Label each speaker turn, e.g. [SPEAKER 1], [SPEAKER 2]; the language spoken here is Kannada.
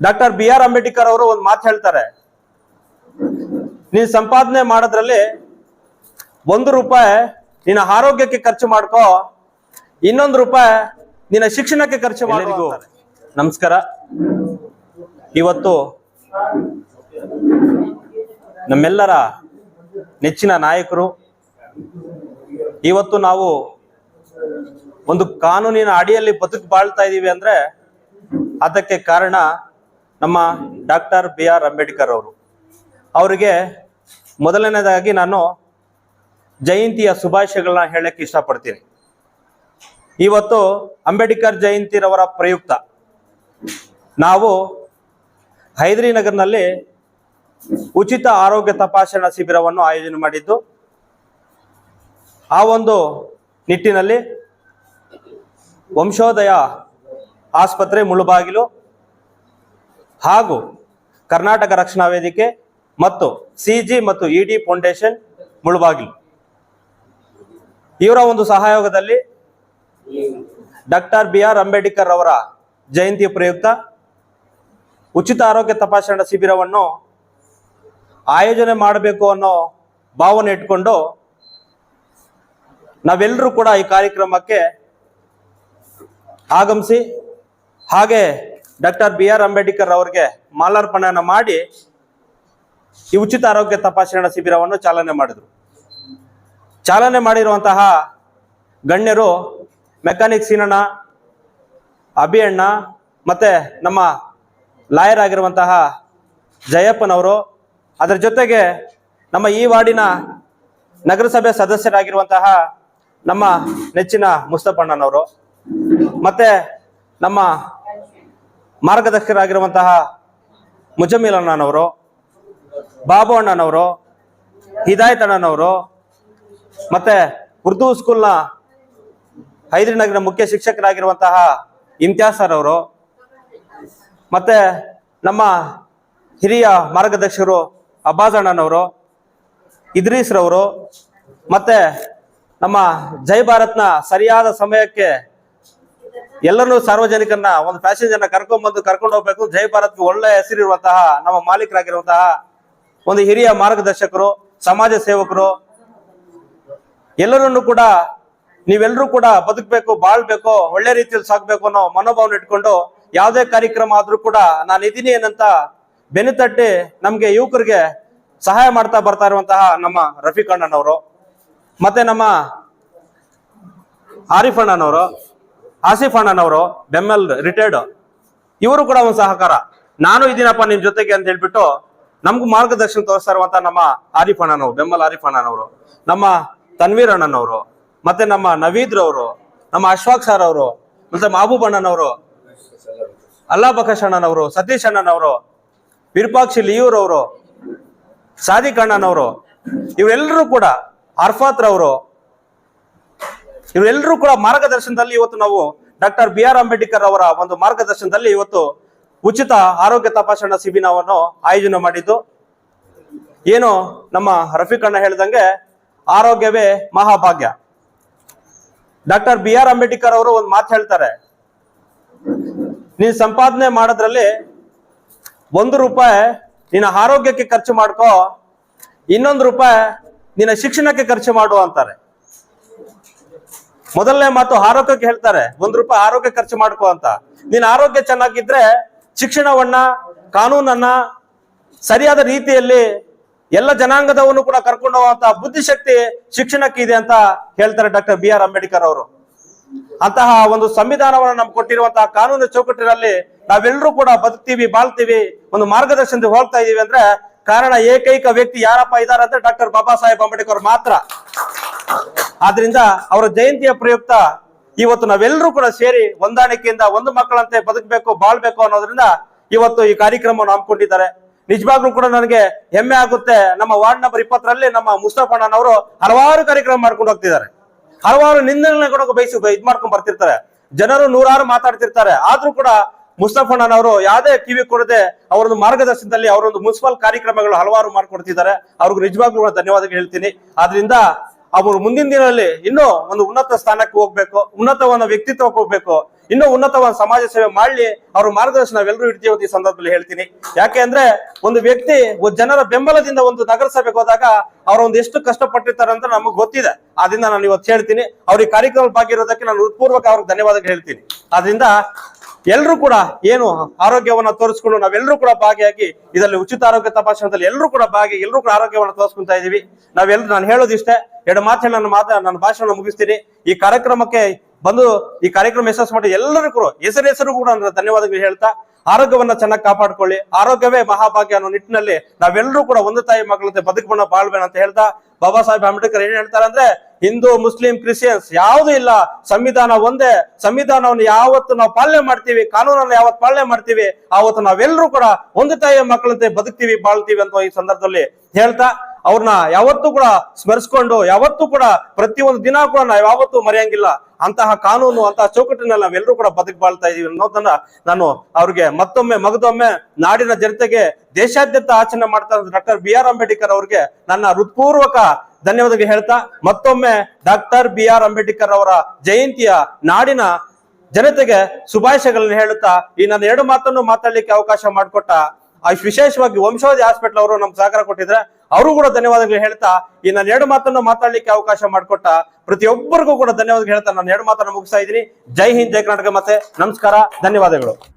[SPEAKER 1] ಡಾಕ್ಟರ್ ಬಿ ಆರ್ ಅಂಬೇಡ್ಕರ್ ಅವರು ಒಂದು ಮಾತು ಹೇಳ್ತಾರೆ. ನೀನ್ ಸಂಪಾದನೆ ಮಾಡೋದ್ರಲ್ಲಿ ಒಂದು ರೂಪಾಯಿ ನಿನ್ನ ಆರೋಗ್ಯಕ್ಕೆ ಖರ್ಚು ಮಾಡ್ಕೋ ಇನ್ನೊಂದು ರೂಪಾಯಿ ನಿನ್ನ ಶಿಕ್ಷಣಕ್ಕೆ ಖರ್ಚು ಮಾಡೋ ನಮಸ್ಕಾರ. ಇವತ್ತು ನಮ್ಮೆಲ್ಲರ ನೆಚ್ಚಿನ ನಾಯಕರು ಇವತ್ತು ನಾವು ಒಂದು ಕಾನೂನಿನ ಅಡಿಯಲ್ಲಿ ಬದುಕು ಬಾಳ್ತಾ ಇದ್ದೀವಿ ಅಂದ್ರೆ ಅದಕ್ಕೆ ಕಾರಣ ನಮ್ಮ ಡಾಕ್ಟರ್ ಬಿ ಆರ್ ಅಂಬೇಡ್ಕರ್ ಅವರು. ಅವರಿಗೆ ಮೊದಲನೇದಾಗಿ ನಾನು ಜಯಂತಿಯ ಶುಭಾಶಯಗಳನ್ನ ಹೇಳಕ್ಕೆ ಇಷ್ಟಪಡ್ತೀನಿ. ಇವತ್ತು ಅಂಬೇಡ್ಕರ್ ಜಯಂತಿರವರ ಪ್ರಯುಕ್ತ. ನಾವು ಹೈದರಿ ನಗರ್ನಲ್ಲಿ ಉಚಿತ ಆರೋಗ್ಯ ತಪಾಸಣಾ ಶಿಬಿರವನ್ನು ಆಯೋಜನೆ ಮಾಡಿದ್ದು. ಆ ಒಂದು ನಿಟ್ಟಿನಲ್ಲಿ ವಂಶೋದಯ ಆಸ್ಪತ್ರೆ ಮುಳುಬಾಗಿಲು ಹಾಗೂ ಕರ್ನಾಟಕ ರಕ್ಷಣಾ ವೇದಿಕೆ ಮತ್ತು ಸಿಜಿ ಮತ್ತು ಇಡಿ ಫೌಂಡೇಶನ್ ಮುಳುಬಾಗಿಲು. ಇವರ ಒಂದು ಸಹಯೋಗದಲ್ಲಿ ಡಾಕ್ಟರ್ ಬಿ ಆರ್ ಅಂಬೇಡ್ಕರ್ ಅವರ ಜಯಂತಿ ಪ್ರಯುಕ್ತ ಉಚಿತ ಆರೋಗ್ಯ ತಪಾಸಣಾ ಶಿಬಿರವನ್ನು ಆಯೋಜನೆ ಮಾಡಬೇಕು ಅನ್ನೋ ಭಾವನೆ ಇಟ್ಕೊಂಡು ನಾವೆಲ್ಲರೂ ಕೂಡ ಈ ಕಾರ್ಯಕ್ರಮಕ್ಕೆ ಆಗಮಿಸಿ ಹಾಗೆ ಡಾಕ್ಟರ್ ಬಿ ಆರ್ ಅಂಬೇಡ್ಕರ್ ಅವರಿಗೆ ಮಾಲಾರ್ಪಣೆಯನ್ನು ಮಾಡಿ ಈ ಉಚಿತ ಆರೋಗ್ಯ ತಪಾಸಣಾ ಶಿಬಿರವನ್ನು ಚಾಲನೆ ಮಾಡಿದರು. ಚಾಲನೆ ಮಾಡಿರುವಂತಹ ಗಣ್ಯರು ಮೆಕ್ಯಾನಿಕ್ ಸೀನಣ್ಣ ಅಭಿಯಣ್ಣ ಮತ್ತು ನಮ್ಮ ಲಾಯರ್ ಆಗಿರುವಂತಹ ಜಯಪ್ಪನವರು ಅದರ ಜೊತೆಗೆ ನಮ್ಮ ಈ ವಾರ್ಡಿನ ನಗರಸಭೆ ಸದಸ್ಯರಾಗಿರುವಂತಹ ನಮ್ಮ ನೆಚ್ಚಿನ ಮುಸ್ತಫಣ್ಣನವರು. ಮತ್ತೆ ನಮ್ಮ ಮಾರ್ಗದರ್ಶಕರಾಗಿರುವಂತಹ ಮುಜಮಿಲ್ ಅಣ್ಣನವರು, ಬಾಬು ಅಣ್ಣನವರು, ಹಿದಾಯತ್ ಅಣ್ಣನವರು, ಮತ್ತೆ ಉರ್ದು ಸ್ಕೂಲ್ನ ಹೈದರಿ ನಗರ ಮುಖ್ಯ ಶಿಕ್ಷಕರಾಗಿರುವಂತಹ ಇಮ್ತಿಯಾಸ್ ಸರ್ ಅವರು, ಮತ್ತೆ ನಮ್ಮ ಹಿರಿಯ ಮಾರ್ಗದರ್ಶಕರು ಅಬ್ಬಾಸ್ ಅಣ್ಣನವರು, ಇದ್ರೀಸ್ ರವರು, ಮತ್ತೆ ನಮ್ಮ ಜೈ ಭಾರತ್ನ ಸರಿಯಾದ ಸಮಯಕ್ಕೆ ಎಲ್ಲರನ್ನೂ ಸಾರ್ವಜನಿಕರನ್ನ, ಒಂದು ಪ್ಯಾಸೆಂಜರ್ನ ಕರ್ಕೊಂಡ್ಬಂದು ಕರ್ಕೊಂಡು ಹೋಗ್ಬೇಕು. ಜೈ ಭಾರತ್ಗೆ ಒಳ್ಳೆ ಹೆಸರಿರುವಂತಹ, ನಮ್ಮ ಮಾಲೀಕರಾಗಿರುವಂತಹ ಒಂದು ಹಿರಿಯ ಮಾರ್ಗದರ್ಶಕರು, ಸಮಾಜ ಸೇವಕರು. ಎಲ್ಲರನ್ನು ಕೂಡ ನೀವೆಲ್ಲರೂ ಕೂಡ ಬದುಕಬೇಕು, ಬಾಳ್ಬೇಕು, ಒಳ್ಳೆ ರೀತಿಯಲ್ಲಿ ಸಾಕ್ಬೇಕು ಅನ್ನೋ ಮನೋಭಾವನೆ ಇಟ್ಕೊಂಡು ಯಾವುದೇ ಕಾರ್ಯಕ್ರಮ ಆದ್ರೂ ಕೂಡ ನಾನು ಇದೀನಿ ಏನಂತ ಬೆನ್ನು ತಟ್ಟಿ ನಮ್ಗೆ ಯುವಕರಿಗೆ ಸಹಾಯ ಮಾಡ್ತಾ ಬರ್ತಾ ಇರುವಂತಹ ನಮ್ಮ ರಫೀಕ್ ಅಣ್ಣನವರು, ಮತ್ತೆ ನಮ್ಮ ಆರಿಫ್ ಅಣ್ಣನವರು. ಆಸಿಫ್ ಅಣ್ಣನವರು ಬೆಮ್ಮೆಲ್ ರಿಟೈರ್ಡ್ ಇವರು ಕೂಡ ಒಂದು ಸಹಕಾರ. ನಾನು ಇದೀನಪ್ಪ ನಿಮ್ ಜೊತೆಗೆ ಅಂತ ಹೇಳ್ಬಿಟ್ಟು ನಮ್ಗೂ ಮಾರ್ಗದರ್ಶನ ತೋರಿಸ್ತಾ ಇರುವಂತ ನಮ್ಮ ಆರಿಫ್ ಅಣ್ಣನವರು ಬೆಮ್ಮಲ್ ಆರಿಫ್ ಅಣ್ಣನವರು ನಮ್ಮ ತನ್ವೀರ್ ಅಣ್ಣನವರು ಮತ್ತೆ ನಮ್ಮ ನವೀದ್ ರವರು ನಮ್ಮ ಅಶ್ವಾಕ್ ಸರ್ ಅವರು, ಮತ್ತೆ ಮಹಬೂಬ್ ಅಣ್ಣನವರು ಅಲ್ಲಾ ಬಕಶ್ ಅಣ್ಣನವರು ಸತೀಶ್ ಅಣ್ಣನವರು ವಿರೂಪಾಕ್ಷಿ ಲಿಯೂರ್ ಅವರು, ಸಾದಿಕ್ ಅಣ್ಣನವರು ಇವರೆಲ್ಲರೂ ಕೂಡ ಅರ್ಫಾತ್ ರವರು ಇವರೆಲ್ಲರೂ ಕೂಡ ಮಾರ್ಗದರ್ಶನದಲ್ಲಿ ಇವತ್ತು ನಾವು ಡಾಕ್ಟರ್ ಬಿ ಆರ್ ಅಂಬೇಡ್ಕರ್ ಅವರ ಒಂದು ಮಾರ್ಗದರ್ಶನದಲ್ಲಿ ಇವತ್ತು ಉಚಿತ ಆರೋಗ್ಯ ತಪಾಸಣಾ ಶಿಬಿರವನ್ನು ಆಯೋಜನೆ ಮಾಡಿದ್ದು. ಏನು ನಮ್ಮ ರಫೀಕ್ ಅಣ್ಣ ಹೇಳ್ದಂಗೆ ಆರೋಗ್ಯವೇ ಮಹಾಭಾಗ್ಯ. ಡಾಕ್ಟರ್ ಬಿ ಆರ್ ಅಂಬೇಡ್ಕರ್ ಅವರು ಒಂದು ಮಾತು ಹೇಳ್ತಾರೆ. ನೀನ್ ಸಂಪಾದನೆ ಮಾಡೋದ್ರಲ್ಲಿ ಒಂದು ರೂಪಾಯಿ ನಿನ್ನ ಆರೋಗ್ಯಕ್ಕೆ ಖರ್ಚು ಮಾಡ್ಕೋ, ಇನ್ನೊಂದು ರೂಪಾಯಿ ನಿನ್ನ ಶಿಕ್ಷಣಕ್ಕೆ ಖರ್ಚು ಮಾಡು ಅಂತಾರೆ. ಮೊದಲನೇ ಮಾತು ಆರೋಗ್ಯಕ್ಕೆ ಹೇಳ್ತಾರೆ. ಒಂದ್ ರೂಪಾಯಿ ಆರೋಗ್ಯ ಖರ್ಚು ಮಾಡ್ಕೋ ಅಂತ. ನೀನ್ ಆರೋಗ್ಯ ಚೆನ್ನಾಗಿದ್ರೆ ಶಿಕ್ಷಣವನ್ನ, ಕಾನೂನನ್ನ ಸರಿಯಾದ ರೀತಿಯಲ್ಲಿ ಎಲ್ಲ ಜನಾಂಗದವನ್ನು ಕೂಡ ಕರ್ಕೊಂಡು ಹೋಗುವಂತ ಬುದ್ಧಿಶಕ್ತಿ ಶಿಕ್ಷಣಕ್ಕೆ ಇದೆ ಅಂತ ಹೇಳ್ತಾರೆ ಡಾಕ್ಟರ್ ಬಿ ಆರ್ ಅಂಬೇಡ್ಕರ್ ಅವರು. ಅಂತಹ ಒಂದು ಸಂವಿಧಾನವನ್ನು ನಮ್ಗೆ ಕೊಟ್ಟಿರುವಂತಹ ಕಾನೂನು ಚೌಕಟ್ಟಿನಲ್ಲಿ ನಾವೆಲ್ಲರೂ ಕೂಡ ಬದುಕ್ತೀವಿ, ಬಾಳ್ತೀವಿ, ಒಂದು ಮಾರ್ಗದರ್ಶನದಲ್ಲಿ ಹೋಗ್ತಾ ಇದೀವಿ ಅಂದ್ರೆ ಕಾರಣ ಏಕೈಕ ವ್ಯಕ್ತಿ ಯಾರಪ್ಪ ಇದಾರೆ ಅಂದ್ರೆ ಡಾಕ್ಟರ್ ಬಾಬಾ ಸಾಹೇಬ್ ಅಂಬೇಡ್ಕರ್ ಮಾತ್ರ. ಆದ್ರಿಂದ ಅವರ ಜಯಂತಿಯ ಪ್ರಯುಕ್ತ ಇವತ್ತು ನಾವೆಲ್ಲರೂ ಕೂಡ ಸೇರಿ ಹೊಂದಾಣಿಕೆಯಿಂದ ಒಂದು ಮಕ್ಕಳಂತೆ ಬದುಕಬೇಕು, ಬಾಳ್ಬೇಕು ಅನ್ನೋದ್ರಿಂದ ಇವತ್ತು ಈ ಕಾರ್ಯಕ್ರಮವನ್ನು ಹಮ್ಮಿಕೊಂಡಿದ್ದಾರೆ. ನಿಜವಾಗ್ಲೂ ಕೂಡ ನನಗೆ ಹೆಮ್ಮೆ ಆಗುತ್ತೆ. ನಮ್ಮ ವಾರ್ಡ್ ನಂಬರ್ ಇಪ್ಪತ್ತರಲ್ಲಿ ನಮ್ಮ ಮುಸ್ತಫಣ್ಣನವರು ಹಲವಾರು ಕಾರ್ಯಕ್ರಮ ಮಾಡ್ಕೊಂಡು ಹೋಗ್ತಿದ್ದಾರೆ. ಹಲವಾರು ನಿಂದನೆ ಕೂಡ ಬಯಸಿ ಇದ್ ಮಾಡ್ಕೊಂಡ್ ಬರ್ತಿರ್ತಾರೆ. ಜನರು ನೂರಾರು ಮಾತಾಡ್ತಿರ್ತಾರೆ. ಆದ್ರೂ ಕೂಡ ಮುಸ್ತಫಣ್ಣನವರು ಯಾವುದೇ ಕಿವಿ ಕೊಡದೆ ಅವರೊಂದು ಮಾರ್ಗದರ್ಶನದಲ್ಲಿ ಅವರೊಂದು ಮುನ್ಸಿಪಲ್ ಕಾರ್ಯಕ್ರಮಗಳು ಹಲವಾರು ಮಾಡ್ಕೊಡ್ತಿದ್ದಾರೆ. ಅವ್ರಿಗೆ ನಿಜವಾಗ್ಲೂ ಧನ್ಯವಾದ ಹೇಳ್ತೀನಿ. ಆದ್ರಿಂದ ಅವರು ಮುಂದಿನ ದಿನದಲ್ಲಿ ಇನ್ನೂ ಒಂದು ಉನ್ನತ ಸ್ಥಾನಕ್ಕೆ ಹೋಗ್ಬೇಕು, ಉನ್ನತವಾದ ವ್ಯಕ್ತಿತ್ವಕ್ಕೆ ಹೋಗ್ಬೇಕು, ಇನ್ನೂ ಉನ್ನತವಾದ ಸಮಾಜ ಸೇವೆ ಮಾಡ್ಲಿ, ಅವ್ರ ಮಾರ್ಗದರ್ಶನ ಎಲ್ಲರೂ ಇಡ್ತೀವಿ ಈ ಸಂದರ್ಭದಲ್ಲಿ ಹೇಳ್ತೀನಿ. ಯಾಕೆ ಅಂದ್ರೆ ಒಂದು ವ್ಯಕ್ತಿ ಜನರ ಬೆಂಬಲದಿಂದ ಒಂದು ನಗರಸಭೆಗೆ ಹೋದಾಗ ಅವರೊಂದು ಎಷ್ಟು ಕಷ್ಟಪಟ್ಟಿರ್ತಾರೆ ಅಂತ ನಮಗೆ ಗೊತ್ತಿದೆ. ಆದ್ರಿಂದ ನಾನು ಇವತ್ತು ಹೇಳ್ತೀನಿ, ಅವ್ರಿಗೆ ಕಾರ್ಯಕ್ರಮ ಭಾಗಿರೋದಕ್ಕೆ ನಾನು ಹೃತ್ಪೂರ್ವಕ ಅವ್ರಿಗೆ ಧನ್ಯವಾದ ಹೇಳ್ತೀನಿ. ಆದ್ರಿಂದ ಎಲ್ಲರೂ ಕೂಡ ಏನು ಆರೋಗ್ಯವನ್ನ ತೋರಿಸ್ಕೊಂಡು ನಾವೆಲ್ಲರೂ ಕೂಡ ಭಾಗಿಯಾಗಿ ಇದರಲ್ಲಿ ಉಚಿತ ಆರೋಗ್ಯ ತಪಾಸಣೆಯಲ್ಲಿ ಎಲ್ಲರೂ ಕೂಡ ಭಾಗಿ, ಎಲ್ಲರೂ ಕೂಡ ಆರೋಗ್ಯವನ್ನ ತೋರಿಸ್ಕೊಂತಾ ಇದೀವಿ. ನಾವೆಲ್ಲರೂ ನಾನು ಹೇಳೋದಿಷ್ಟೇ, ಎರಡು ಮಾತು ನನ್ನ ಮಾತ, ನನ್ನ ಭಾಷಣ ಮುಗಿಸ್ತೀನಿ. ಈ ಕಾರ್ಯಕ್ರಮಕ್ಕೆ ಬಂದು ಈ ಕಾರ್ಯಕ್ರಮ ಯಶಸ್ಸು ಮಾಡಿ ಎಲ್ಲರೂ ಕೂಡ, ಹೆಸರು ಹೆಸರು ಕೂಡ ಧನ್ಯವಾದಗಳು ಹೇಳ್ತಾ ಆರೋಗ್ಯವನ್ನ ಚೆನ್ನಾಗಿ ಕಾಪಾಡ್ಕೊಳ್ಳಿ. ಆರೋಗ್ಯವೇ ಮಹಾಭಾಗ್ಯ ಅನ್ನೋ ನಿಟ್ಟಿನಲ್ಲಿ ನಾವೆಲ್ಲರೂ ಕೂಡ ಒಂದು ತಾಯಿ ಮಗಳಂತೆ ಬದುಕಬಣ್ಣ ಬಾಳ್ಬೇಡ ಅಂತ ಹೇಳ್ತಾ ಬಾಬಾ ಸಾಹೇಬ್ ಅಂಬೇಡ್ಕರ್ ಏನ್ ಹೇಳ್ತಾರೆ ಅಂದ್ರೆ, ಹಿಂದೂ, ಮುಸ್ಲಿಂ, ಕ್ರಿಶ್ಚಿಯನ್ಸ್ ಯಾವುದು ಇಲ್ಲ. ಸಂವಿಧಾನ ಒಂದೇ. ಸಂವಿಧಾನವನ್ನು ಯಾವತ್ತು ನಾವು ಪಾಲನೆ ಮಾಡ್ತೀವಿ, ಕಾನೂನನ್ನು ಯಾವತ್ತು ಪಾಲನೆ ಮಾಡ್ತೀವಿ, ಆವತ್ತು ನಾವೆಲ್ಲರೂ ಕೂಡ ಒಂದು ತಾಯಿಯ ಮಕ್ಕಳಂತೆ ಬದುಕ್ತೀವಿ, ಬಾಳ್ತೀವಿ ಅಂತ ಈ ಸಂದರ್ಭದಲ್ಲಿ ಹೇಳ್ತಾ ಅವ್ರನ್ನ ಯಾವತ್ತೂ ಕೂಡ ಸ್ಮರಿಸ್ಕೊಂಡು, ಯಾವತ್ತೂ ಕೂಡ ಪ್ರತಿಯೊಂದು ದಿನ ಕೂಡ ನಾವು ಯಾವತ್ತೂ ಮರೆಯಂಗಿಲ್ಲ. ಅಂತಹ ಕಾನೂನು, ಅಂತಹ ಚೌಕಟ್ಟಿನಲ್ಲಿ ನಾವೆಲ್ಲರೂ ಕೂಡ ಬದುಕು ಬಾಳ್ತಾ ಇದೀವಿ ಅನ್ನೋದನ್ನ ನಾನು ಅವ್ರಿಗೆ ಮತ್ತೊಮ್ಮೆ, ಮಗದೊಮ್ಮೆ ನಾಡಿನ ಜನತೆಗೆ ದೇಶಾದ್ಯಂತ ಆಚರಣೆ ಮಾಡ್ತಾ ಡಾಕ್ಟರ್ ಬಿ ಆರ್ ಅಂಬೇಡ್ಕರ್ ಅವ್ರಿಗೆ ನನ್ನ ಹೃತ್ಪೂರ್ವಕ ಧನ್ಯವಾದಗಳು ಹೇಳ್ತಾ, ಮತ್ತೊಮ್ಮೆ ಡಾಕ್ಟರ್ ಬಿ ಆರ್ ಅಂಬೇಡ್ಕರ್ ಅವರ ಜಯಂತಿಯ ನಾಡಿನ ಜನತೆಗೆ ಶುಭಾಶಯಗಳನ್ನು ಹೇಳುತ್ತಾ, ಈ ನನ್ನ ಎರಡು ಮಾತನ್ನು ಮಾತಾಡ್ಲಿಕ್ಕೆ ಅವಕಾಶ ಮಾಡಿಕೊಟ್ಟ ವಿಶೇಷವಾಗಿ ವಂಶವಾದಿ ಹಾಸ್ಪಿಟಲ್ ಅವರು ನಮ್ಗೆ ಸಹಕಾರ ಕೊಟ್ಟಿದ್ರೆ ಅವರು ಕೂಡ ಧನ್ಯವಾದಗಳು ಹೇಳ್ತಾ ಈ ನನ್ನ ಎರಡು ಮಾತನ್ನು ಮಾತಾಡ್ಲಿಕ್ಕೆ ಅವಕಾಶ ಮಾಡಿಕೊಟ್ಟ ಪ್ರತಿಯೊಬ್ಬರಿಗೂ ಕೂಡ ಧನ್ಯವಾದಗಳು ಹೇಳ್ತಾ ನಾನು ಎರಡು ಮಾತನ್ನು ಮುಗಿಸ್ತಾ ಇದ್ದೀನಿ. ಜೈ ಹಿಂದ್, ಜೈ ಕರ್ನಾಟಕ ಮತ್ತೆ ನಮಸ್ಕಾರ, ಧನ್ಯವಾದಗಳು.